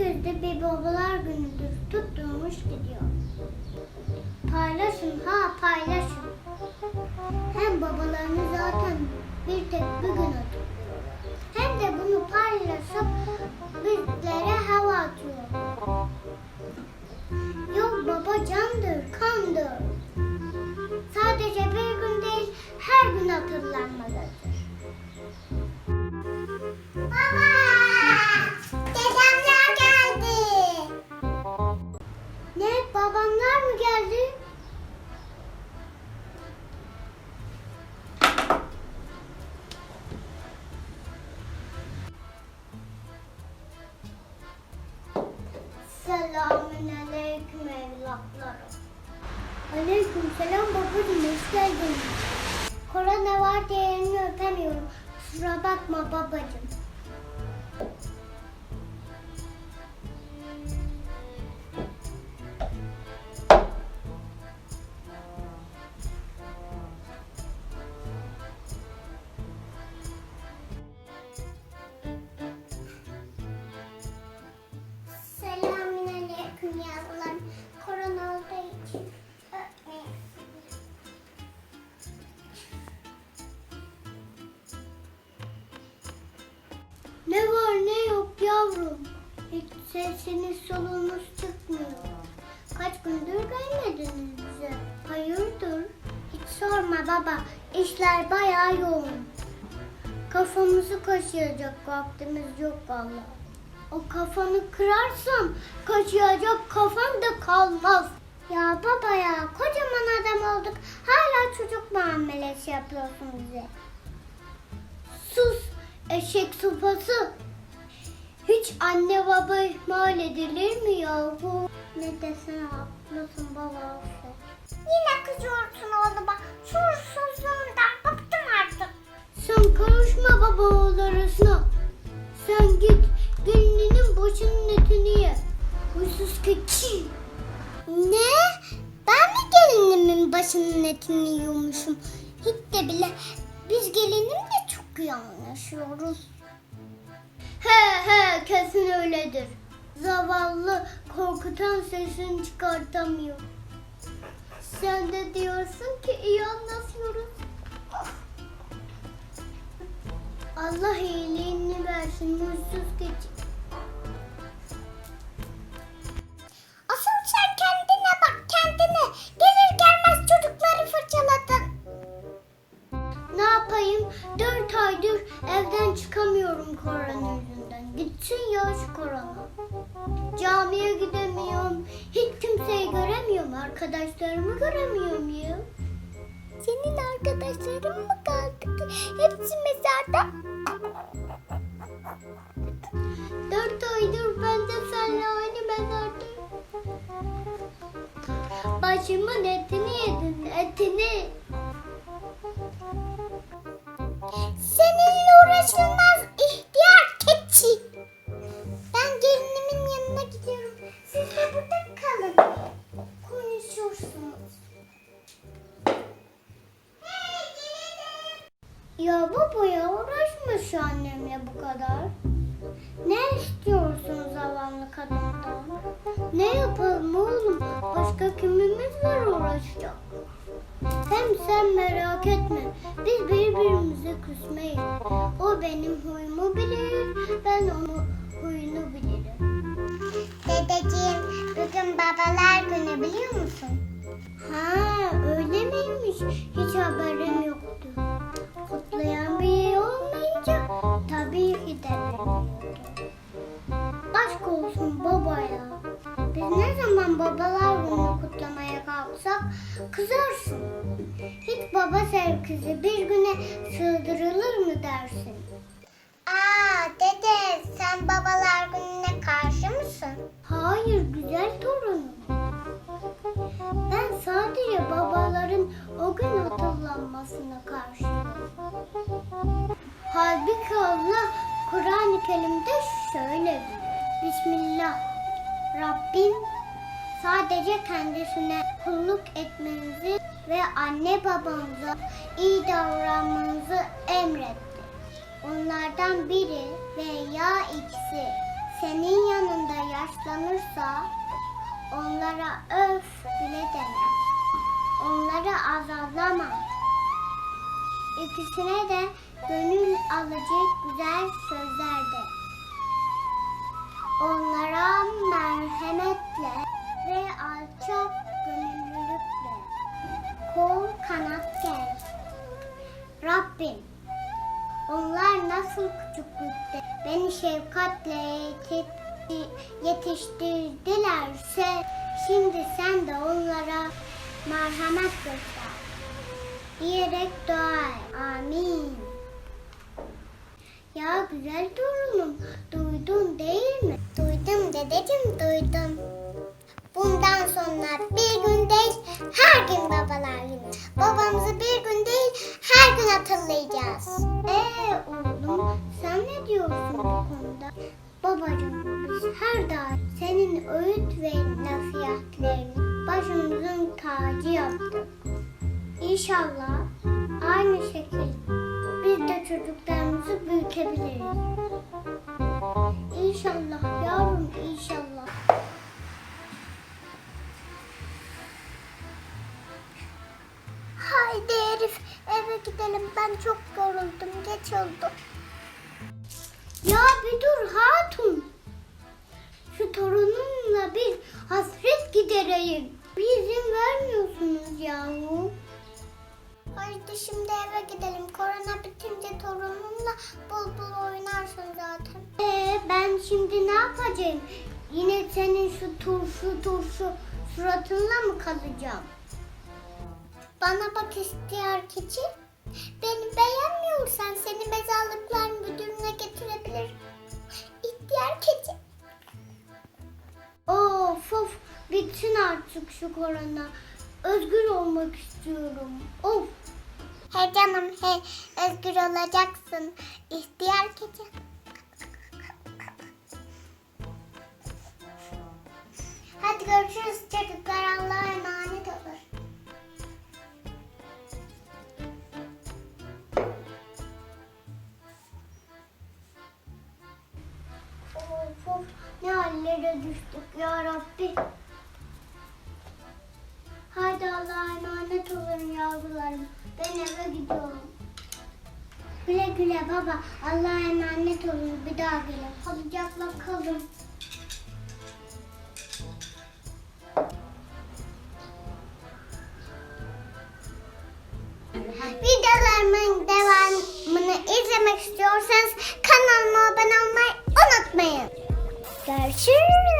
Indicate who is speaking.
Speaker 1: Herkeste bir babalar günüdür. Tutturmuş gidiyor. Paylaşın ha paylaşın. Hem babalarını zaten bir tek bir gün hatırlıyor. Hem de bunu paylaşıp bizlere hava atıyor. Yok baba candır, kandır. Aleyküm selam babacığım hoş geldin. Korona var diye elini öpemiyorum. Kusura bakma babacığım. Sesiniz solunuz çıkmıyor. Kaç gündür gelmediniz bize. Hayırdır? Hiç sorma baba. İşler bayağı yoğun. Kafamızı kaşıyacak vaktimiz yok valla. O kafanı kırarsam kaşıyacak kafan da kalmaz. Ya baba ya kocaman adam olduk. Hala çocuk muamelesi yapıyorsun bize. Sus eşek sopası. Hiç anne baba ihmal edilir mi yahu? Ne desene haklısın baba. Yine kızıyorsun oğluma. Şuursuzluğundan bıktım artık. Sen karışma baba oğul arasına. Sen git gelininin başının etini ye. Huysuz keçi. Ne? Ben mi gelinimin başının etini yiyormuşum? Hiç de bile biz gelinimle çok iyi anlaşıyoruz. He he kesin öyledir. Zavallı korkutan sesini çıkartamıyor. Sen de diyorsun ki iyi anlaşıyoruz. Allah iyiliğini versin mutsuz keçi. Camiye gidemiyorum. Hiç kimseyi göremiyorum. Arkadaşlarımı göremiyorum ya. Senin arkadaşların mı kaldı? Hepsi mezarda. Dört aydır ben de seninle aynı mezardayım. Başımın etini yedin, etini. Seninle uğraşılmaz Ya baba ya uğraşma şu annemle bu kadar. Ne istiyorsun zavallı kadından? Ne yapalım oğlum? Başka kimimiz var uğraşacak? Hem sen merak etme. Biz birbirimize küsmeyiz. O benim huyumu bilir. Ben onun huyunu bilirim. Dedeciğim bugün babalar günü biliyor musun? Ha öyle miymiş? Hiç haberim yoktu. Babalar günü kutlamaya kalksak kızarsın. Hiç baba sevgisi bir güne sığdırılır mı dersin? Aa dede sen babalar gününe karşı mısın? Hayır güzel torunum. Ben sadece babaların o gün hatırlanmasına karşıyım. Halbuki Allah Kur'an-ı Kerim'de şöyle diyor. Bismillah. Rabbim sadece kendisine kulluk etmenizi ve anne babanıza iyi davranmanızı emretti. Onlardan biri veya ikisi senin yanında başlanırsa onlara öf bile deme. Onları azarlama. İkisine de gönül alacak güzel sözler de. Onlara merhametle yetiştirdilerse şimdi sen de onlara merhamet göster. Diyerek dua et. Amin. Ya güzel torunum, duydun değil mi? Duydum dedeciğim, duydum. Bundan sonra bir gün değil, her gün babalar günü. Babamızı bir gün değil, her gün hatırlayacağız. Ee oğlum, sen ne diyorsun bu konuda? Babacığım, her daim senin öğüt ve nasihatlerini başımızın tacı yaptık. İnşallah aynı şekilde biz de çocuklarımızı büyütebiliriz. İnşallah yavrum inşallah. Haydi Elif eve gidelim ben çok yoruldum geç oldu. Ya bir dur hatun. Torunumla bir hasret gidereyim. Bir izin vermiyorsunuz yahu. Haydi şimdi eve gidelim. Korona bitince torunumla bul bul oynarsın zaten. Ee, ben şimdi ne yapacağım? Yine senin şu turşu turşu suratınla mı kalacağım? Bana bak ihtiyar keçi. Beni beğenmiyorsan seni mezarlıklar müdürüne getirebilir. İhtiyar keçi. Of of bitsin artık şu korona. Özgür olmak istiyorum. Of. He canım he özgür olacaksın. İhtiyar keçi. Hadi görüşürüz çocuklar. Allah'a emanet olun yavrularım. Ben eve gidiyorum. Güle güle baba. Allah'a emanet olun. Bir daha gelin. Sağlıcakla kalın. Videolarımın devamını izlemek istiyorsanız kanalıma abone olmayı unutmayın. Görüşürüz.